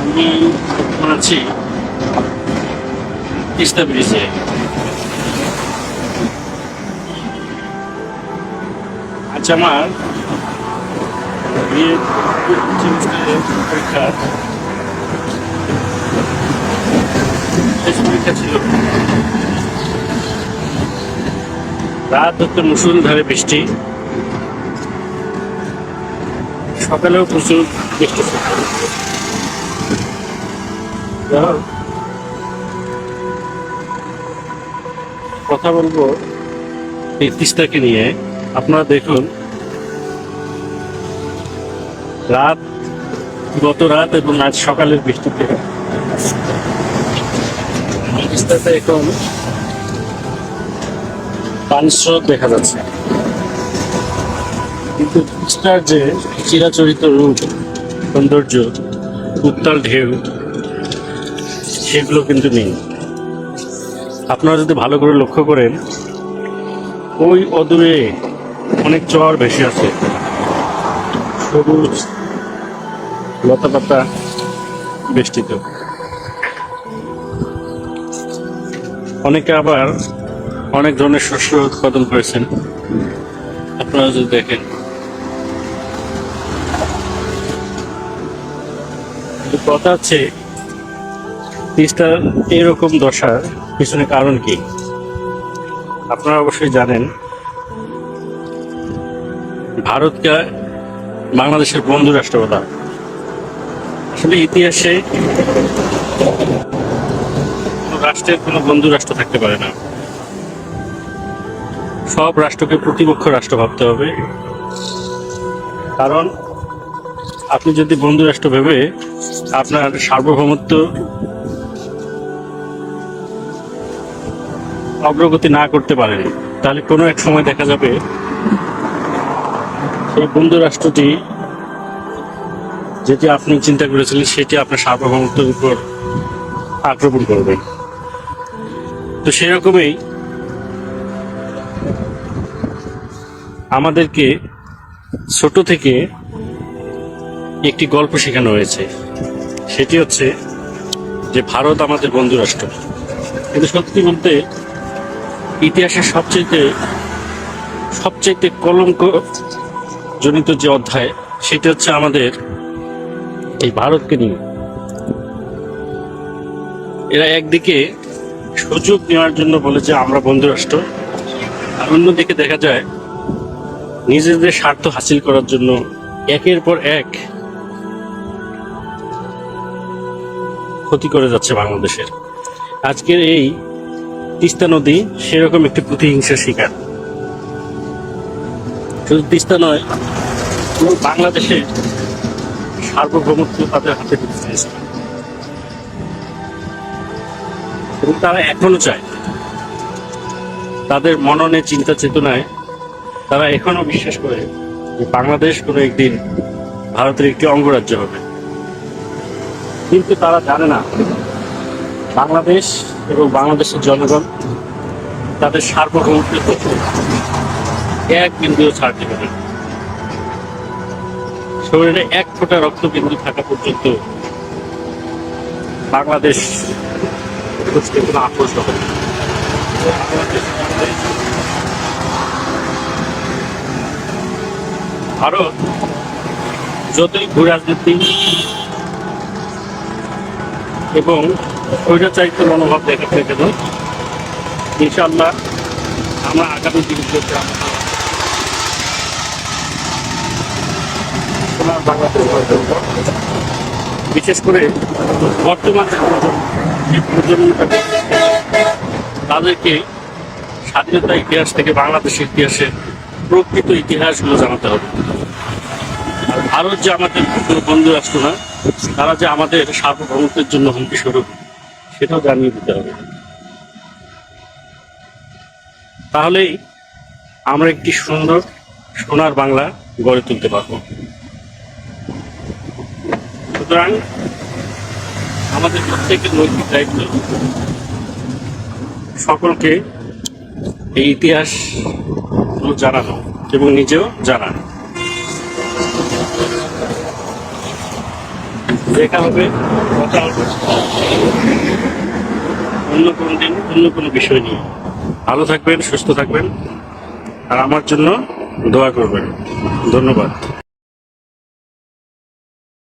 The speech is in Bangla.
আমি এখন তিস্তা ব্রিজে। আজ আমার বিয়ের পরীক্ষা। শেষ পরীক্ষা ছিল। রাত হতে মুসুলধারে বৃষ্টি। সকালেও প্রচুর বৃষ্টি কথা বলব এই তিস্তাকে নিয়ে। আপনারা দেখুন, রাত, গত রাত এবং আজ সকালের বৃষ্টিতে তিস্তাতে এখন পানি স্রোত দেখা যাচ্ছে। কিন্তু তিস্তার যে চিরাচরিত রূপ, সৌন্দর্য, উত্তাল ঢেউ, সেগুলো কিন্তু নেই। আপনারা যদি ভালো করে লক্ষ্য করেন, ওই অদূরে অনেক চর ভেসে আছে সবুজ লতা পাতা বেষ্টিত। অনেকে আবার অনেক ধরনের শস্য উৎপাদন করেছেন। আপনারা যদি দেখেন। কিন্তু কথা হচ্ছে তিস্তার এরকম দশার পিছনে কারণ কি? আপনারা অবশ্যই জানেন, ভারতকে বাংলাদেশের বন্ধু রাষ্ট্র হয়। আসলে ইতিহাসে রাষ্ট্রের কোনো বন্ধু রাষ্ট্র থাকতে পারে না। সব রাষ্ট্রকে প্রতিপক্ষ রাষ্ট্র ভাবতে হবে। কারণ আপনি যদি বন্ধু রাষ্ট্র ভেবে আপনার সার্বভৌমত্ব অগ্রগতি না করতে পারেন। তাহলে কোনো এক সময় দেখা যাবে সেই বন্ধু রাষ্ট্রটি যেটি আপনি চিন্তা করেছিলেন, সেটি আপনার সার্বভৌমত্বের উপর আক্রমণ করবে। তো সেরকমই আমাদেরকে ছোট থেকে একটি গল্প শেখানো হয়েছে। সেটি হচ্ছে যে ভারত আমাদের বন্ধু রাষ্ট্র। কিন্তু সত্যি বলতে ইতিহাসের সবচেয়ে সবচেয়ে কলঙ্ক জনিত যে অধ্যায়, সেটি হচ্ছে আমাদের এই ভারতকে নিয়ে। এরা একদিকে সুযোগ নেওয়ার জন্য বলে যে আমরা বন্ধু রাষ্ট্র, আর অন্যদিকে দেখা যায় নিজেদের স্বার্থ হাসিল করার জন্য একের পর এক ক্ষতি করে যাচ্ছে বাংলাদেশের। আজকের এই তিস্তা নদী সেরকম একটি প্রতিহিংসার শিকার। শুধু তিস্তা নয় বাংলাদেশে সার্বভৌমত্ব তাদের হাতে ঢুকে এবং তারা এখনও চায়, তাদের মননে, চিন্তা, চেতনায় তারা এখনও বিশ্বাস করে যে বাংলাদেশ কোনো একদিন ভারতের একটি অঙ্গরাজ্য হবে। কিন্তু তারা জানে না। বাংলাদেশ এবং বাংলাদেশের জনগণ তাদের সার্বভৌমত্বের এক বিন্দুও ছাড় দেবে না। শরীরে এক ফোঁটা রক্তবিন্দু থাকা পর্যন্ত বাংলাদেশ বুঝতে কোনো আপোষ হবে ভারত যতই ভূ রাজনীতি এবং স্বৈরাচারিত মনোভাব দেখা থেকে কেন ইনশাল্লাহ আমরা আগামী দিনগুলোতে। বিশেষ করে বর্তমান যে তাদেরকে স্বাধীনতা ইতিহাস থেকে বাংলাদেশের ইতিহাসের প্রকৃত ইতিহাসগুলো জানাতে হবে আর ভারত যে আমাদের বন্ধু রাষ্ট্র না তারা যে আমাদের সার্বভৌমত্বের জন্য হুমকি স্বরূপ, সেটাও জানিয়ে দিতে হবে। তাহলেই আমরা একটি সুন্দর সোনার বাংলা গড়ে তুলতে পারব। সুতরাং আমাদের প্রত্যেকের নৈতিক দায়িত্ব, সকলকে এই ইতিহাস জানানো এবং নিজেও জানানো। দেখা হবে অন্য কোনো দিন, অন্য কোনো বিষয় নিয়ে। ভালো থাকবেন, সুস্থ থাকবেন। আর আমার জন্য দোয়া করবেন। ধন্যবাদ।